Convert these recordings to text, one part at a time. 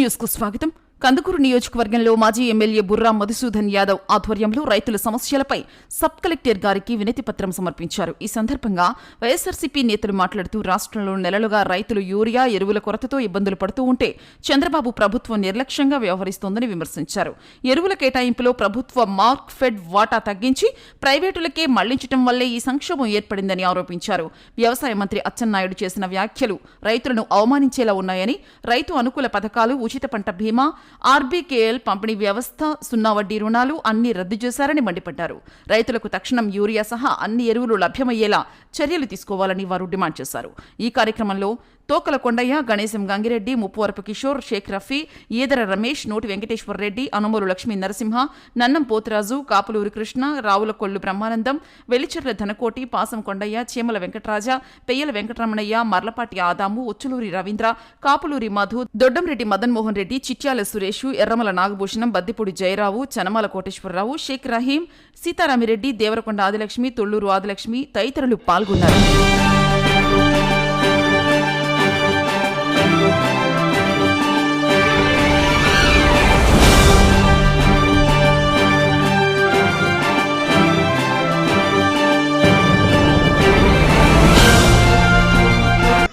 న్యూస్కు స్వాగతం కందుకూరు నియోజకవర్గంలో మాజీ ఎమ్మెల్యే బుర్రా మధుసూదన్ యాదవ్ ఆధ్వర్యంలో రైతుల సమస్యలపై సబ్ కలెక్టర్ గారికి వినతి పత్రం సమర్పించారు. ఈ సందర్భంగా వైఎస్సార్సీపీ నేతలు మాట్లాడుతూ రాష్ట్రంలో నెలలుగా రైతులు యూరియా ఎరువుల కొరతతో ఇబ్బందులు పడుతూ ఉంటే చంద్రబాబు ప్రభుత్వం నిర్లక్ష్యంగా వ్యవహరిస్తోందని విమర్శించారు. ఎరువుల కేటాయింపులో ప్రభుత్వ మార్క్ ఫెడ్ వాటా తగ్గించి ప్రైవేటులకే మళ్ళించడం వల్లే ఈ సంక్షోభం ఏర్పడిందని ఆరోపించారు. వ్యవసాయ మంత్రి అచ్చెన్నాయుడు చేసిన వ్యాఖ్యలు రైతులను అవమానించేలా ఉన్నాయని రైతు అనుకూల పథకాలు ఉచిత పంట బీమా ఆర్బీకేఎల్ పంపిణీ వ్యవస్థ సున్నా వడ్డీ రుణాలు అన్ని రద్దు చేశారని మండిపడ్డారు. రైతులకు తక్షణం యూరియా సహా అన్ని ఎరువులు లభ్యమయ్యేలా చర్యలు తీసుకోవాలని వారు డిమాండ్ చేశారు. ఈ కార్యక్రమంలో తోకల కొండయ్య గణేశం గంగిరెడ్డి ముప్పవరపు కిషోర్ షేక్ రఫీ ఈదర రమేష్ నోటి వెంకటేశ్వర రెడ్డి అనుమూరు లక్ష్మీ నరసింహ నన్నం పోతురాజు కాపులూరి కృష్ణ రావుల కొల్లు బ్రహ్మానందం వెలిచెర్ల ధనకోటి పాసం కొండయ్య చీమల వెంకటరాజ పెయ్యల వెంకటరమణయ్య మర్లపాటి ఆదాము ఉచ్చులూరి రవీంద్ర కాపులూరి మధు దొడ్డంరెడ్డి మదన్మోహన్ రెడ్డి చిట్యాల సురేష్ ఎర్రమల నాగభూషణం బద్దిపూడి జయరావు చనమల కోటేశ్వరరావు షేక్ రహీం సీతారామిరెడ్డి దేవరకొండ ఆదిలక్ష్మి తొళ్ళూరు ఆదిలక్ష్మి తదితరులు పాల్గొన్నారు.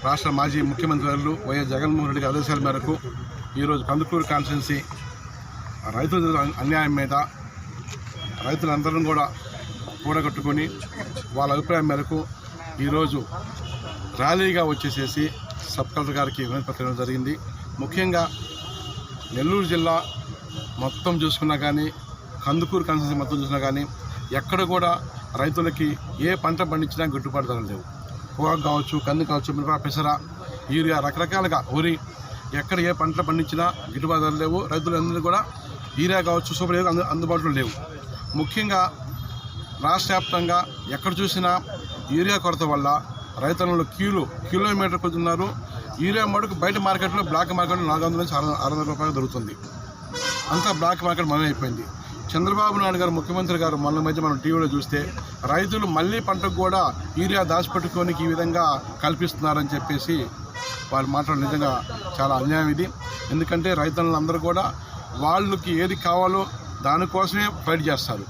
రాష్ట్ర మాజీ ముఖ్యమంత్రి వర్యులు వైఎస్ జగన్మోహన్ రెడ్డి ఆదేశాల మేరకు ఈరోజు కందుకూరు కాన్స్టిట్యున్సీ రైతుల అన్యాయం మీద రైతులందరం కూడా కూడగట్టుకొని వాళ్ళ అభిప్రాయం మేరకు ఈరోజు ర్యాలీగా వచ్చేసేసి సబ్ కలెక్టర్ గారికి వినతిపత్రం జరిగింది. ముఖ్యంగా నెల్లూరు జిల్లా మొత్తం చూసుకున్నా కానీ కందుకూరు కన్సెషన్ మొత్తం చూసినా కానీ ఎక్కడ కూడా రైతులకి ఏ పంట పండించినా గిట్టుబాటు ధరలు లేవు. పొగాకు కావచ్చు కంది కావచ్చు మిరప పెసర యూరియా రకరకాలుగా వరి ఎక్కడ ఏ పంటలు పండించినా గిట్టుబాటు ధరలు లేవు. రైతులందరూ కూడా యూరియా కావచ్చు సూపర్ యూరియా అందు అందుబాటులో లేవు. ముఖ్యంగా రాష్ట్ర వ్యాప్తంగా ఎక్కడ చూసినా యూరియా కొరత వల్ల రైతులలో క్యూలు కిలోమీటర్ కొద్దున్నారు. యూరియా మటుకు బయట మార్కెట్లో బ్లాక్ మార్కెట్లో నాలుగు వందల నుంచి ఆరు ఆరు వందల రూపాయలు దొరుకుతుంది. అంతా బ్లాక్ మార్కెట్ మనమే అయిపోయింది. చంద్రబాబు నాయుడు గారు ముఖ్యమంత్రి గారు మన మధ్య మనం టీవీలో చూస్తే రైతులు మళ్ళీ పంటకు కూడా యూరియా దాచిపెట్టుకోనికి ఈ విధంగా కల్పిస్తున్నారని చెప్పేసి వాళ్ళు మాట్లాడడం నిజంగా చాలా అన్యాయం ఇది. ఎందుకంటే రైతులందరూ కూడా వాళ్ళకి ఏది కావాలో దానికోసమే ఫైట్ చేస్తారు.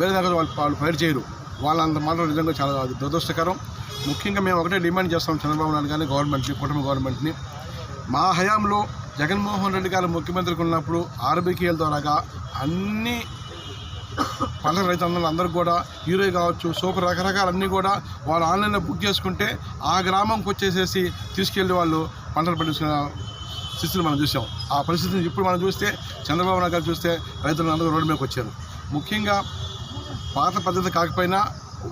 వేరే దగ్గర వాళ్ళు వాళ్ళు ఫైట్ చేయరు. వాళ్ళంత మాటలు నిజంగా చాలా దురదృష్టకరం. ముఖ్యంగా మేము ఒకటే డిమాండ్ చేస్తాం చంద్రబాబు నాయుడు కానీ గవర్నమెంట్ని కుటుంబ గవర్నమెంట్ని. మా హయాంలో జగన్మోహన్ రెడ్డి గారు ముఖ్యమంత్రికి ఉన్నప్పుడు ఆర్బీకేఎల్ ద్వారాగా అన్ని పంట రైతులందరూ అందరూ కూడా హీరో కావచ్చు సూపర్ రకరకాలన్నీ కూడా వాళ్ళు ఆన్లైన్లో బుక్ చేసుకుంటే ఆ గ్రామంకి వచ్చేసేసి తీసుకెళ్ళి వాళ్ళు పంటలు పండించిన స్థితిని మనం చూసాం. ఆ పరిస్థితిని ఇప్పుడు మనం చూస్తే చంద్రబాబు నాయుడు గారు చూస్తే రైతులు అందరూ రోడ్డు మీదకి వచ్చారు. ముఖ్యంగా పాత పద్ధతి కాకపోయినా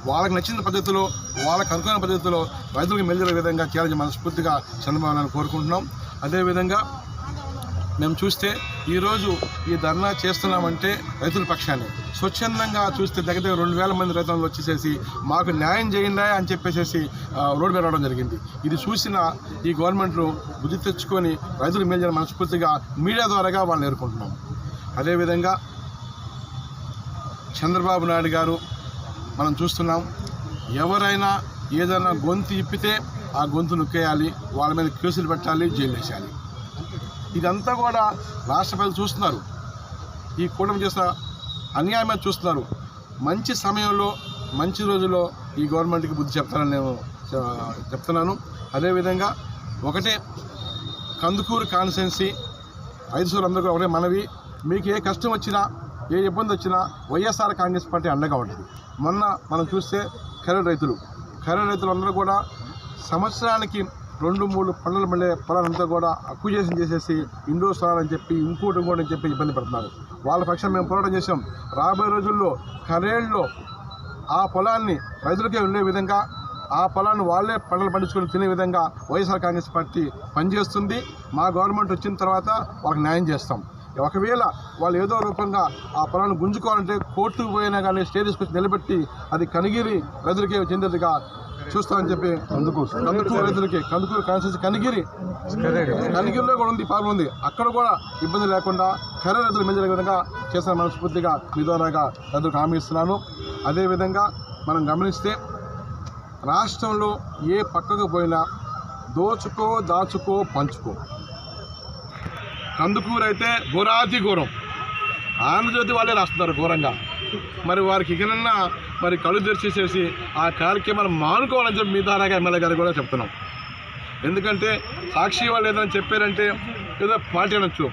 వాళ్ళకి నచ్చిన పద్ధతిలో వాళ్ళకి అనుకున్న పద్ధతిలో రైతులకు మెలిగే విధంగా చేయాలని మనస్ఫూర్తిగా చంద్రబాబు నాయుడు కోరుకుంటున్నాం. అదేవిధంగా మేము చూస్తే ఈరోజు ఈ ధర్నా చేస్తున్నామంటే రైతుల పక్షాన్ని. స్వచ్ఛందంగా చూస్తే దగ్గర దగ్గర రెండు వేల మంది రైతులు వచ్చేసేసి మాకు న్యాయం చేయండి అని చెప్పేసి రోడ్డు మీద రావడం జరిగింది. ఇది చూసిన ఈ గవర్నమెంట్లు బుద్ధి తెచ్చుకొని రైతులకు మేలు మనస్ఫూర్తిగా మీడియా ద్వారాగా వాళ్ళని ఎదుర్కొంటున్నాం అదేవిధంగా చంద్రబాబు నాయుడు గారు మనం చూస్తున్నాం. ఎవరైనా ఏదైనా గొంతు ఇప్పితే ఆ గొంతు నొక్కేయాలి వాళ్ళ మీద కేసులు పెట్టాలి జైలు వేసేయాలి. ఇదంతా కూడా రాష్ట్ర ప్రజలు చూస్తున్నారు. ఈ కూటమి చేసిన అన్యాయమే చూస్తున్నారు. మంచి సమయంలో మంచి రోజుల్లో ఈ గవర్నమెంట్కి బుద్ధి చెప్తానని నేను చెప్తున్నాను. అదేవిధంగా ఒకటే కందుకూరు కాన్సెన్సీ ఐదు సూర్యులు అందరూ ఒకటే మనవి. మీకు ఏ కష్టం వచ్చినా ఏ ఇబ్బంది వచ్చినా వైఎస్ఆర్ కాంగ్రెస్ పార్టీ అండగా ఉంటుంది. మొన్న మనం చూస్తే ఖరీదు రైతులు. ఖరీదు రైతులు అందరూ కూడా సంవత్సరానికి రెండు మూడు పంటలు పండే పొలాలంతా కూడా అక్విజేషన్ చేసేసి ఇండో స్థలాలు అని చెప్పి ఇంకోటి ఇంకోటి అని చెప్పి ఇబ్బంది పడుతున్నారు. వాళ్ళ పక్షం మేము పోరాటం చేసాం రాబోయే రోజుల్లో కరేళ్ళలో ఆ పొలాన్ని రైతులకే ఉండే విధంగా ఆ పొలాన్ని వాళ్ళే పంటలు పండించుకొని తినే విధంగా వైఎస్ఆర్ కాంగ్రెస్ పార్టీ పనిచేస్తుంది. మా గవర్నమెంట్ వచ్చిన తర్వాత వాళ్ళకి న్యాయం చేస్తాం. ఒకవేళ వాళ్ళు ఏదో రూపంగా ఆ పొలాన్ని గుంజుకోవాలంటే కోర్టుకు పోయినా కానీ స్టే తీసుకొచ్చి నిలబెట్టి అది కనిగిరి రైతులకే చెందేదిగా చూస్తామని చెప్పి కందుకూరు రైతులకి కందుకూరు కాన్స్టిట్యూన్సీ కనిగిరి. కనిగిరిలో కూడా ఉంది ప్రాబ్లం ఉంది. అక్కడ కూడా ఇబ్బంది లేకుండా ఖరే రైతులు మెజర్ విధంగా చేసిన మనస్ఫూర్తిగా మీ ద్వారాగా రైతులకు హామీ ఇస్తున్నాను. అదేవిధంగా మనం గమనిస్తే రాష్ట్రంలో ఏ పక్కకు పోయినా దోచుకో దాచుకో పంచుకో. కందుకూరు అయితే ఘోరాతి ఘోరం. ఆంధ్రజ్యోతి వాళ్ళే రాస్తున్నారు ఘోరంగా. మరి వారికి ఇకనన్నా మరి కళ్ళు తెరిచేసేసి ఆ కార్యక్రమాలు మానుకోవాలని చెప్పి మీ ద్వారాగా ఎమ్మెల్యే గారు కూడా చెప్తున్నాం. ఎందుకంటే సాక్షి వాళ్ళు ఏదైనా చెప్పారంటే ఏదో పార్టీ అనొచ్చు.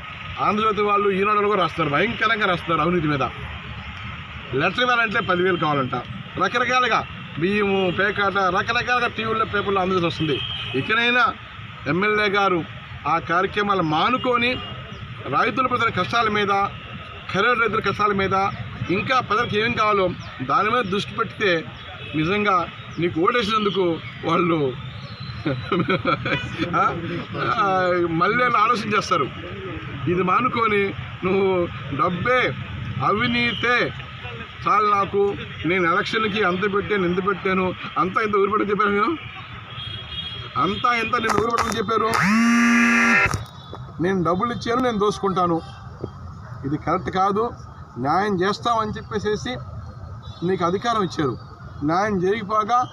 ఆంధ్రజ్యోతి వాళ్ళు ఈనాడు కూడా రాస్తారు భయంకరంగా రాస్తారు అవినీతి మీద. లెటర్ ఇవ్వాలంటే పదివేలు కావాలంట. రకరకాలుగా బియ్యము పేకాట రకరకాలుగా టీవీల్లో పేపర్లో అందజేసి వస్తుంది. ఇకనైనా ఎమ్మెల్యే గారు ఆ కార్యక్రమాలు మానుకొని రైతుల ప్రజల కష్టాల మీద ఖరీదు రైతుల కష్టాల మీద ఇంకా ప్రజలకు ఏం కావాలో దాని మీద దృష్టి పెడితే నిజంగా నీకు ఓటేసినందుకు వాళ్ళు మళ్ళీ ఆలోచన చేస్తారు. ఇది మానుకొని నువ్వు డబ్బే అవినీతే చాలు నాకు. నేను ఎలక్షన్కి అంత పెట్టాను ఎంత పెట్టాను అంతా ఇంత ఊరిపెట్టని చెప్పాను నేను. అంతా ఎంత నేను ఊరిపెట్టని చెప్పారు. నేను డబ్బులు ఇచ్చాను నేను దోసుకుంటాను. ఇది కరెక్ట్ కాదు. న్యాయం చేస్తామని చెప్పేసేసి నీకు అధికారం ఇచ్చారు. న్యాయం జరిగిపోగా